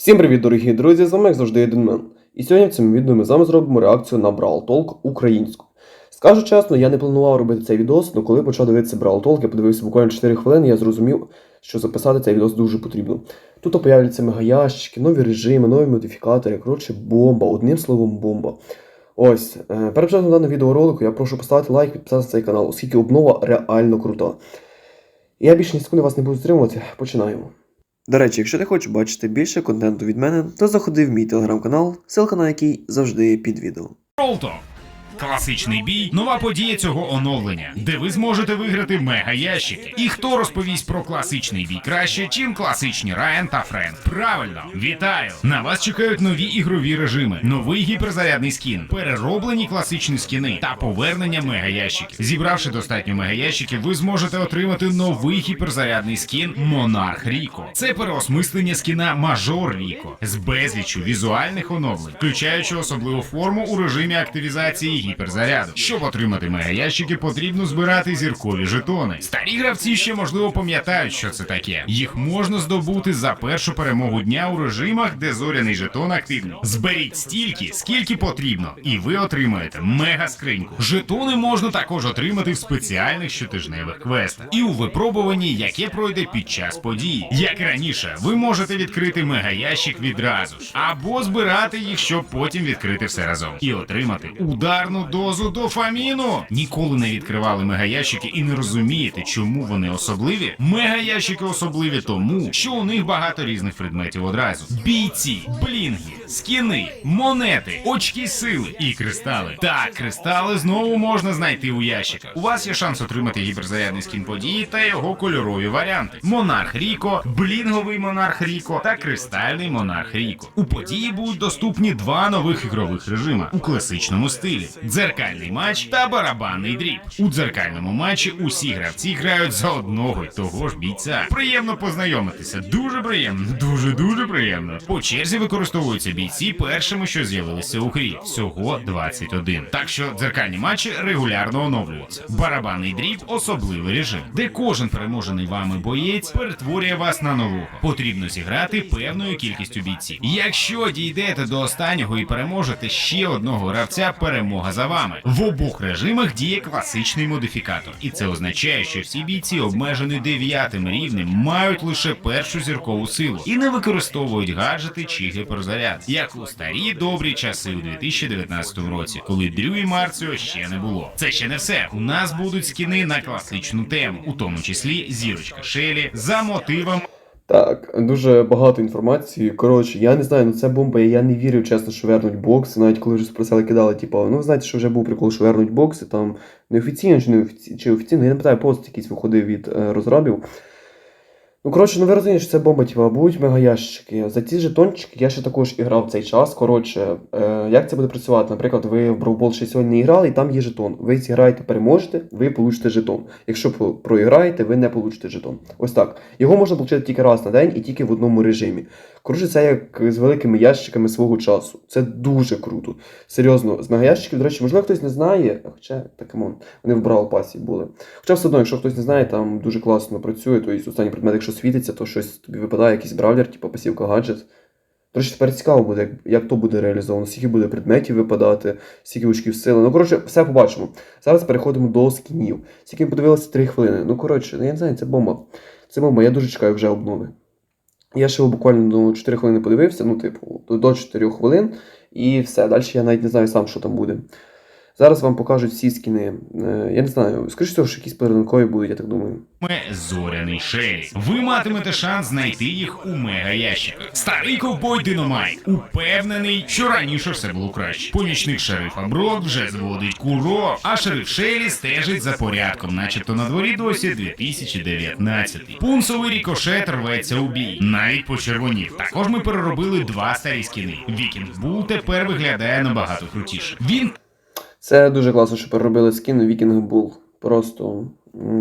Всім привіт, дорогі друзі! З вами як завжди Єдинмен. І сьогодні в цьому відео ми з вами зробимо реакцію на Brawl Talk українську. Скажу чесно, я не планував робити цей відос, але коли почав дивитися Brawl Talk, я подивився буквально 4 хвилини, я зрозумів, що записати цей відос дуже потрібно. Тут появляться мегаящики, нові режими, нові модифікатори, коротше, бомба, одним словом, бомба. Ось, е, перед початком даного відеоролику я прошу поставити лайк, підписатися на цей канал, оскільки обнова реально крута. Я більше ні секунди вас не буду стримувати, починаємо. До речі, якщо ти хочеш бачити більше контенту від мене, то заходи в мій телеграм-канал, ссылка на який завжди під відео. Класичний бій нова подія цього оновлення, де ви зможете виграти мега ящики. І хто розповість про класичний бій краще, чим класичні Райан та Френ? Правильно, вітаю! На вас чекають нові ігрові режими, новий гіперзарядний скін, перероблені класичні скіни та повернення мега ящиків. Зібравши достатньо мега ящиків, ви зможете отримати новий гіперзарядний скін Монарх Ріко. Це переосмислення скіна Мажор Ріко з безліччю візуальних оновлень, включаючи особливу форму у режимі активізації гіперзаряду. Щоб отримати мегаящики, потрібно збирати зіркові жетони. Старі гравці ще можливо пам'ятають, що це таке. Їх можна здобути за першу перемогу дня у режимах, де зоряний жетон активний. Зберіть стільки, скільки потрібно, і ви отримаєте мега скриньку. Жетони можна також отримати в спеціальних щотижневих квестах і у випробуванні, яке пройде під час події. Як раніше, ви можете відкрити мегаящик відразу ж, або збирати їх, щоб потім відкрити все разом і отримати ударну дозу дофаміну. Ніколи не відкривали мегаящики і не розумієте, чому вони особливі. Мегаящики особливі тому, що у них багато різних предметів одразу: бійці, блінги, скіни, монети, очки сили і кристали. Так, кристали знову можна знайти у ящиках. У вас є шанс отримати гіперзарядний скін події та його кольорові варіанти: Монарх Ріко, блінговий Монарх Ріко та кристальний Монарх Ріко. У події будуть доступні два нових ігрових режима у класичному стилі: дзеркальний матч та барабанний дріб. У дзеркальному матчі усі гравці грають за одного й того ж бійця. Приємно познайомитися. Дуже приємно, дуже дуже приємно. По черзі використовуються бійці першими, що з'явилися у грі. Всього 21. Так що дзеркальні матчі регулярно оновлюються. Барабанний дріб особливий режим, де кожен переможений вами боєць перетворює вас на нового. Потрібно зіграти певною кількістю бійців. Якщо дійдете до останнього і переможете ще одного гравця, перемога за вами. В обох режимах діє класичний модифікатор, і це означає, що всі бійці, обмежені дев'ятим рівнем, мають лише першу зіркову силу і не використовують гаджети чи гіперзаряд, як у старі добрі часи у 2019 році, коли Дрю і Марціо ще не було. Це ще не все. У нас будуть скіни на класичну тему, у тому числі зірочка Шелі за мотивом. Так, дуже багато інформації. Коротше, я не знаю, ну це бомба, я не вірив, чесно, що вернуть бокси. Навіть коли вже спросили, кидали, типу, ну знаєте, що вже був прикол, що вернуть бокси, там неофіційно чи не офіційно, чи офіційно, я не питаю, пост якийсь виходив від е, розробів. Ну, коротше, ну ви розумієте, що це бомба, типа, будуть мегаящики. За ці жетончики я ще також іграв в цей час. Коротше, е, як це буде працювати? Наприклад, ви в Ball ще сьогодні не грали, і там є жетон. Ви зіграєте, переможете, ви получите жетон. Якщо про- проіграєте, ви не получите жетон. Ось так. Його можна отримати тільки раз на день і тільки в одному режимі. Коротше, це як з великими ящиками свого часу. Це дуже круто. Серйозно, з мегаящиків, до речі, можливо, хтось не знає, хоча так камон, вони в Brawl пасі були. Хоча все одно, якщо хтось не знає, там дуже класно працює, то тобто останній предмет, якщо світиться, то щось тобі випадає, якийсь бравлер, типу пасівка гаджет. До речі, тепер цікаво буде, як, як то буде реалізовано, скільки буде предметів випадати, скільки очків сили. Ну, коротше, все побачимо. Зараз переходимо до скінів. Скільки подивилися 3 хвилини. Ну, коротше, ну, я не знаю, це бомба. Це бомба, я дуже чекаю вже обнови. Я ще буквально до 4 хвилини подивився, ну, типу, до- до 4 хвилин, і все. Далі я навіть не знаю сам, що там буде. Зараз вам покажуть всі скіни. Е, Я не знаю, скоріше всього, що якісь подарункові будуть, я так думаю. Зоряний Шелі. Ви матимете шанс знайти їх у мега ящиках. Старий ковбой Диномайк упевнений, що раніше все було краще. Помічник шерифа Брод вже зводить курок, а шериф Шелі стежить за порядком, начебто на дворі досі 2019. Пунцовий рікошет рветься у бій, навіть почервонів. Також ми переробили два старі скіни. Вікінг Бул тепер виглядає набагато крутіше. Він Це дуже класно, що переробили скін Viking Bull. Просто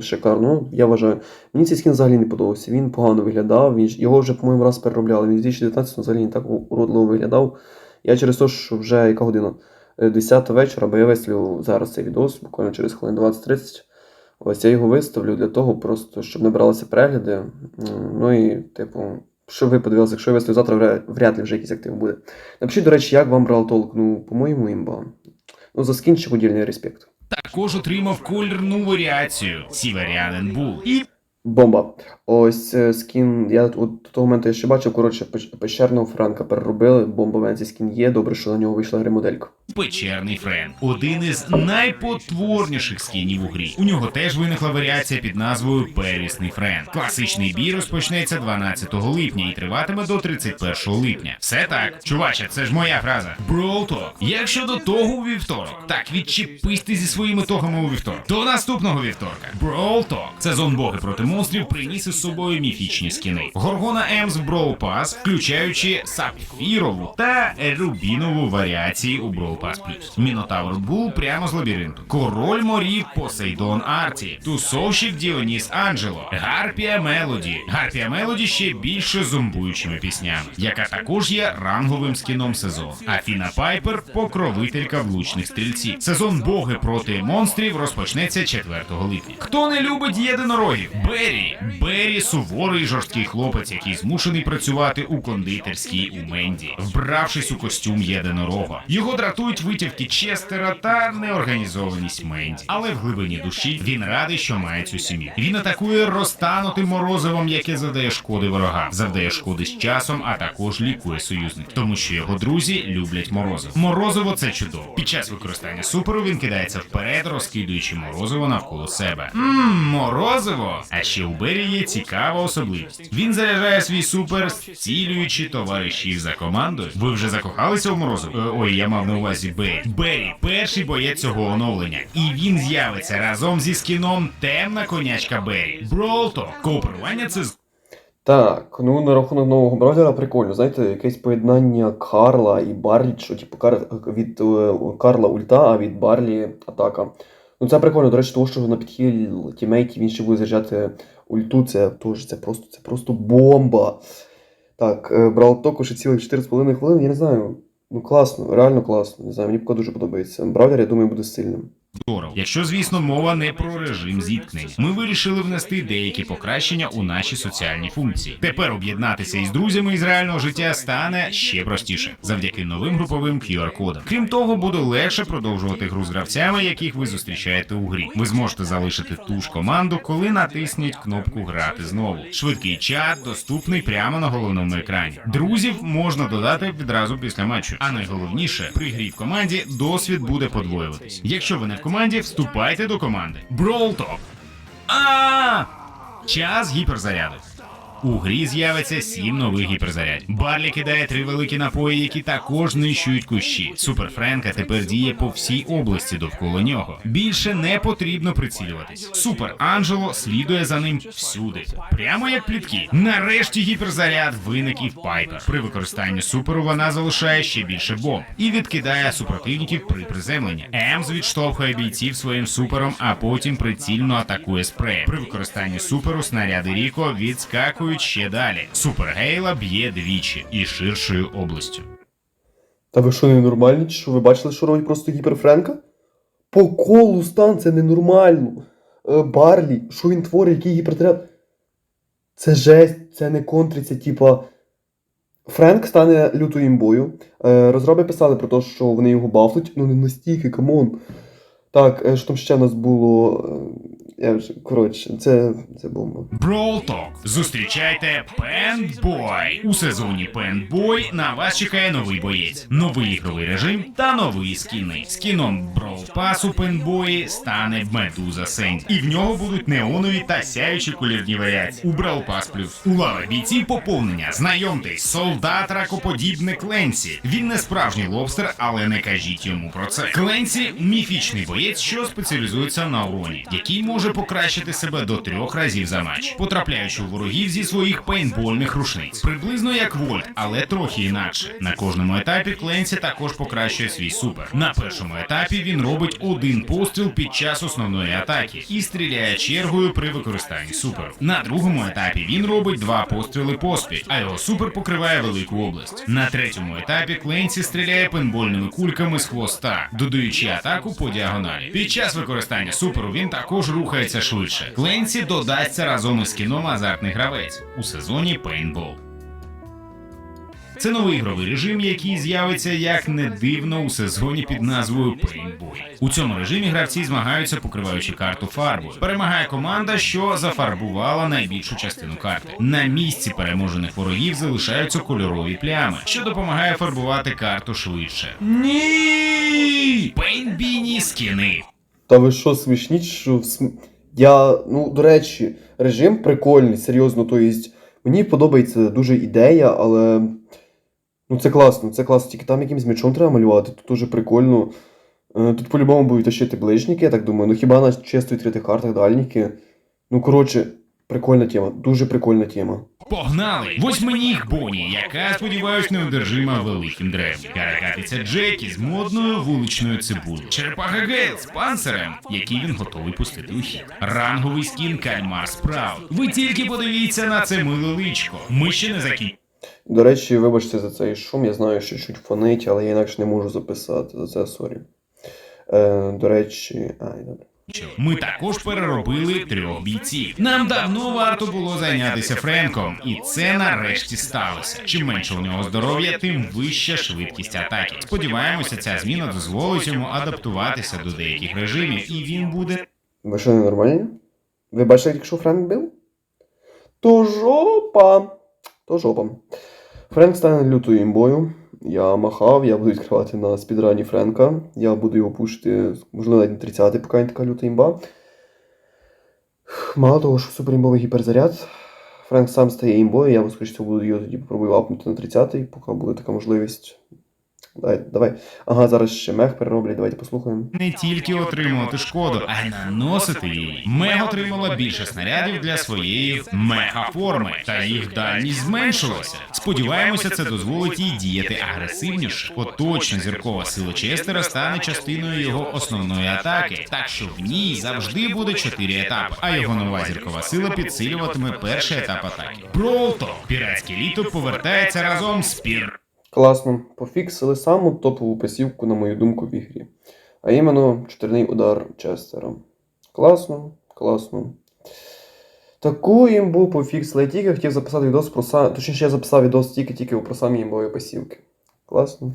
шикарно. Я вважаю. Мені цей скін взагалі не подобався. Він погано виглядав. Він, його вже, по-моєму, раз переробляли. Він в 2019 взагалі не так уродливо виглядав. Я через те, що вже яка година? Е, 10 вечора, бо я виставлю зараз цей відос, буквально через хвилин 20-30. Ось я його виставлю для того, просто, щоб не бралися перегляди. Ну і, типу, Щоб ви подивилися, якщо я виставлю завтра, вряд, ли вже якийсь актив буде. Напишіть, до речі, як вам брав толк? Ну, по-моєму, імба. Ну, за скінчик удільний респект. Також отримав колірну варіацію Сіверіанен Бул. І Бомба. Ось е, скін. Я от до того моменту я ще бачив, коротше, пещерного Франка переробили. Бомба Венці скін є. Добре, що на нього вийшла ремоделька. Печерний Френ один із найпотворніших скінів у грі. У нього теж виникла варіація під назвою Первісний Френ. Класичний бій розпочнеться 12 липня і триватиме до 31 липня. Все так, чуваче, це ж моя фраза. Brawl Talk. Як щодо того у вівторок, так відчепись ти зі своїми тогами у вівторок. До наступного вівторка. Talk. Сезон боги проти монстрів приніс із собою міфічні скіни. Горгона Емс Brawl Pass, включаючи сапфірову та рубінову варіації у Brawl Pass Plus. Мінотавр Бул прямо з лабіринту. Король морів Посейдон Арті. Тусовщик Діоніс Анджело. Гарпія Мелоді. Гарпія Мелоді ще більше зомбуючими піснями, яка також є ранговим скіном сезону. Афіна Пайпер покровителька влучних стрільців. Сезон боги проти монстрів розпочнеться 4 липня. Хто не любить єдинорогів? Беррі. Беррі суворий жорсткий хлопець, який змушений працювати у кондитерській у Менді, вбравшись у костюм єдинорога. Його дратують витівки Честера та неорганізованість Менді. Але в глибині душі він радий, що має цю сім'ю. Він атакує розтанутим морозивом, яке завдає шкоди ворогам, завдає шкоди з часом, а також лікує союзників, тому що його друзі люблять морозиво. Морозиво це чудово. Під час використання суперу він кидається вперед, розкидуючи морозиво навколо себе. Ммм, морозиво! А ще у Бері є цікава особливість. Він заряджає свій супер, зцілюючи товаришів за командою. Ви вже закохалися у морозиво? Е, ой, я мав на увазі Беррі. Беррі перший боєць цього оновлення, і він з'явиться разом зі скіном Темна конячка Беррі. Бролто. Кооперування це з Так, ну на рахунок нового браузера прикольно. Знаєте, якесь поєднання Карла і Барлі, що типу Кар... від е, Карла ульта, а від Барлі атака. Ну це прикольно, до речі, того, що на підхил тімейті він ще буде заряджати ульту, це теж це просто, це просто бомба. Так, брав току ще цілих 4,5 хвилини, я не знаю. Ну класно, реально класно. Не знаю, мені поки дуже подобається. Бравлер, я думаю, буде сильним. Здорово. Якщо, звісно, мова не про режим зіткнень. Ми вирішили внести деякі покращення у наші соціальні функції. Тепер об'єднатися із друзями із реального життя стане ще простіше завдяки новим груповим QR-кодам. Крім того, буде легше продовжувати гру з гравцями, яких ви зустрічаєте у грі. Ви зможете залишити ту ж команду, коли натисніть кнопку Грати знову. Швидкий чат доступний прямо на головному екрані. Друзів можна додати відразу після матчу. А найголовніше, при грі в команді досвід буде подвоюватись. Якщо ви не команді, вступайте до команди. Talk. А час гіперзаряду. У грі з'явиться сім нових гіперзарядів. Барлі кидає три великі напої, які також знищують кущі. Супер Френка тепер діє по всій області довкола нього. Більше не потрібно прицілюватись. Супер Анджело слідує за ним всюди, прямо як плітки. Нарешті гіперзаряд виник і в Пайпер. При використанні суперу вона залишає ще більше бомб і відкидає супротивників при приземленні. Емз відштовхує бійців своїм супером, а потім прицільно атакує спреєм. При використанні суперу снаряди Ріко відскакують ще далі. Супер Гейла б'є двічі і ширшою областю. Та ви що, ненормальні? Чи що ви бачили, що робить просто гіперфренка? По колу це ненормально. Е, Барлі, що він творить, який гіпертряд? Це жесть, це не контриться, типа. Френк стане лютою імбою. Е, розроби писали про те, що вони його бафнуть, ну не настільки, камон. Так, е, що там ще в нас було. Я вже, коротше, це, це бомба. Brawl. Зустрічайте Пендбой. У сезоні Пендбой на вас чекає новий боєць, новий ігровий режим та нові скіни. Скіном Brawl Pass у Пендбої стане Медуза Сенді. І в нього будуть неонові та сяючі колірні варіації. У Pass Plus. У лави бійців поповнення. Знайомтесь, солдат ракоподібне Кленсі. Він не справжній лобстер, але не кажіть йому про це. Кленсі міфічний боєць, що спеціалізується на уроні, який може покращити себе до трьох разів за матч, потрапляючи у ворогів зі своїх пейнтбольних рушниць. Приблизно як Вольт, але трохи інакше. На кожному етапі Кленсі також покращує свій супер. На першому етапі він робить один постріл під час основної атаки і стріляє чергою при використанні суперу. На другому етапі він робить два постріли поспіль, а його супер покриває велику область. На третьому етапі Кленсі стріляє пейнтбольними кульками з хвоста, додаючи атаку по діагоналі. Під час використання суперу він також рухається швидше. Кленсі додасться разом із кіном азартний гравець у сезоні Paintball. Це новий ігровий режим, який з'явиться як не дивно у сезоні під назвою Paintball. У цьому режимі гравці змагаються, покриваючи карту фарбою. Перемагає команда, що зафарбувала найбільшу частину карти. На місці переможених ворогів залишаються кольорові плями, що допомагає фарбувати карту швидше. Ні! Пейнтбійні скіни. Та ви що, смішні, що в см... Я, ну, до речі, режим прикольний, серйозно. То есть, мені подобається дуже ідея, але. Ну, це класно, це класно. Тільки там якимсь мечом треба малювати, тут дуже прикольно. Е, Тут по-любому будуть тащити ближніки, я так думаю. Ну хіба на чисто відкритих картах дальніки. Ну, коротше, прикольна тема, дуже прикольна тема. Погнали! Восьминіг Боні, яка, сподіваюсь, неодержима великим древнім. Каракатиця Джекі з модною вуличною цибулею. Черепаха Гейл з панцирем, який він готовий пустити у хід. Ранговий скін Кальмар Спраут. Ви тільки подивіться на це миле личко. Ми ще не закінчили. До речі, вибачте за цей шум, я знаю, що чуть фонить, але я інакше не можу записати. За це сорі. Е, до речі, ай, добре. Ми також переробили трьох бійців. Нам давно варто було зайнятися Френком, і це нарешті сталося. Чим менше у нього здоров'я, тим вища швидкість атаки. Сподіваємося, ця зміна дозволить йому адаптуватися до деяких режимів, і він буде Ви що, ненормальні? Ви бачили, якщо Френк бив? То жопа. То жопа. Френк стане лютою імбою. Я махав, я буду відкривати на спідрані Френка. Я буду його пушити, можливо, навіть на 30 поки не така люта імба. Мало того, що суперімбовий гіперзаряд. Френк сам стає імбою, я скоріше буду його тоді попробую апнути на 30-й, поки буде така можливість. Давай, давай. Ага, зараз ще мех перероблять, давайте послухаємо. не тільки отримувати шкоду, а й наносити її. Мег отримала більше снарядів для своєї мегаформи, та їх дальність зменшилася. Сподіваємося, це дозволить їй діяти агресивніше. Поточна зіркова сила Честера стане частиною його основної атаки, так що в ній завжди буде чотири етапи. А його нова зіркова сила підсилюватиме перший етап атаки. Пролто піратське літо повертається разом з пір. Класно, пофіксили саму топову пасівку, на мою думку, в ігрі. А іменно чотирний удар Честера. Класно, класно. Таку імбу пофіксили. Я тільки хотів записати відос про сам. Точніше, я записав відос тільки-тільки про самі імбові пасівки. Класно.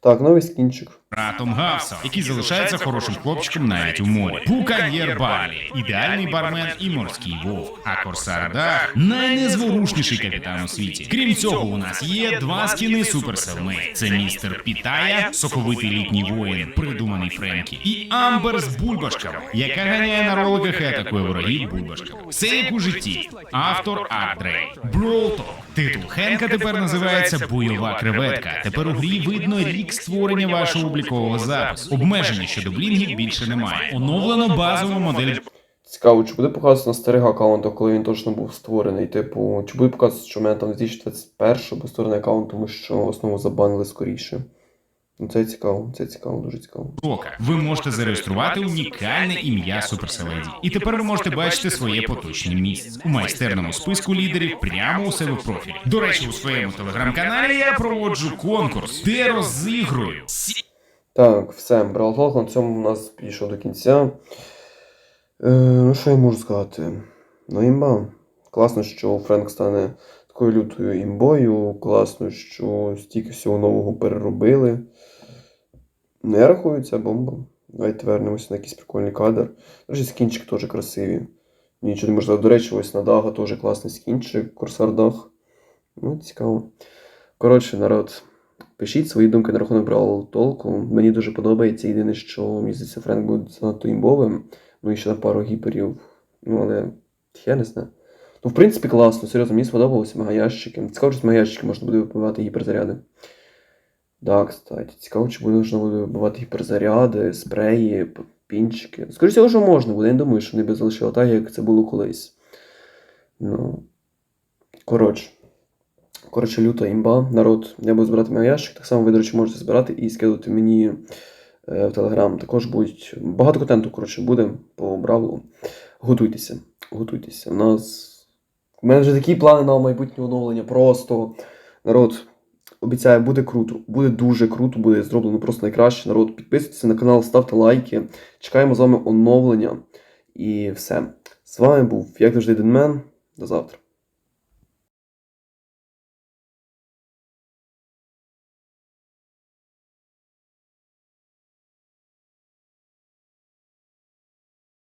Так, новий скінчик. Братом Гавсом, який залишається хорошим хлопчиком навіть у морі. Букан'єр Балі, ідеальний бармен і морський вовк. А Корсар Дах найнезворушніший капітан у світі. Крім цього, у нас є два скіни суперселми. Це містер Пітая, соковитий літній воїн, придуманий Френкі, і Амбер з бульбашками, яка ганяє на роликах і атакує ворогів бульбашками. Все як у житті. Автор Ардрей. Бролто. Титул Хенка тепер називається Бойова креветка. Тепер у грі видно рік створення вашого облікового запису. Обмеження щодо блінгів більше немає. Оновлено базову модель Цікаво, чи буде показувати на старих аккаунтах, коли він точно був створений. Типу, чи буде показувати, що в мене там 2021 був створений аккаунт, тому що основу забанили скоріше. Ну це цікаво, це цікаво, дуже цікаво. Рока. Ви можете зареєструвати унікальне ім'я Суперселеді. І тепер ви можете бачити своє поточне місце у майстерному списку лідерів прямо у себе в профілі. До речі, у своєму телеграм-каналі я проводжу конкурс, де розігрую Так, все, Бравл на цьому у нас підійшов до кінця. Е, ну, що я можу сказати? Ну, імба. Класно, що Френк стане такою лютою імбою. Класно, що стільки всього нового переробили. Я рахую, бомба. Давайте вернемося на якийсь прикольний кадр. Речі, скінчики теж красиві. Нічого не можна. До речі, ось на Дага теж класний скінчик, Корсар Даг. Ну, цікаво. Коротше, народ. Пишіть свої думки на рахунок Бравл Толку. Мені дуже подобається. Єдине, що мені здається, Френк буде занадто імбовим. Ну і ще на пару гіперів. Ну, але я не знаю. Ну, в принципі, класно, серйозно, мені сподобалося мегаящики. Цікаво, що з мегаящики можна буде вибивати гіперзаряди. Да, кстати, цікаво, чи можна буде вибивати гіперзаряди, спреї, пінчики. Скоріше всього, що можна буде. Я не думаю, що вони би залишили так, як це було колись. Ну. Коротше. Коротше, люта імба, народ, я буду збирати мій ящик. Так само ви, до речі, можете збирати і скидувати мені е, в Телеграм. Також будуть багато контенту, коротше, буде по бравлу. Готуйтеся, готуйтеся. У нас. У мене вже такі плани на майбутнє оновлення. Просто народ. Обіцяю, буде круто. Буде дуже круто, буде зроблено просто найкраще. Народ, підписуйтесь на канал, ставте лайки. Чекаємо з вами оновлення. І все. З вами був, як завжди, Денмен. До завтра.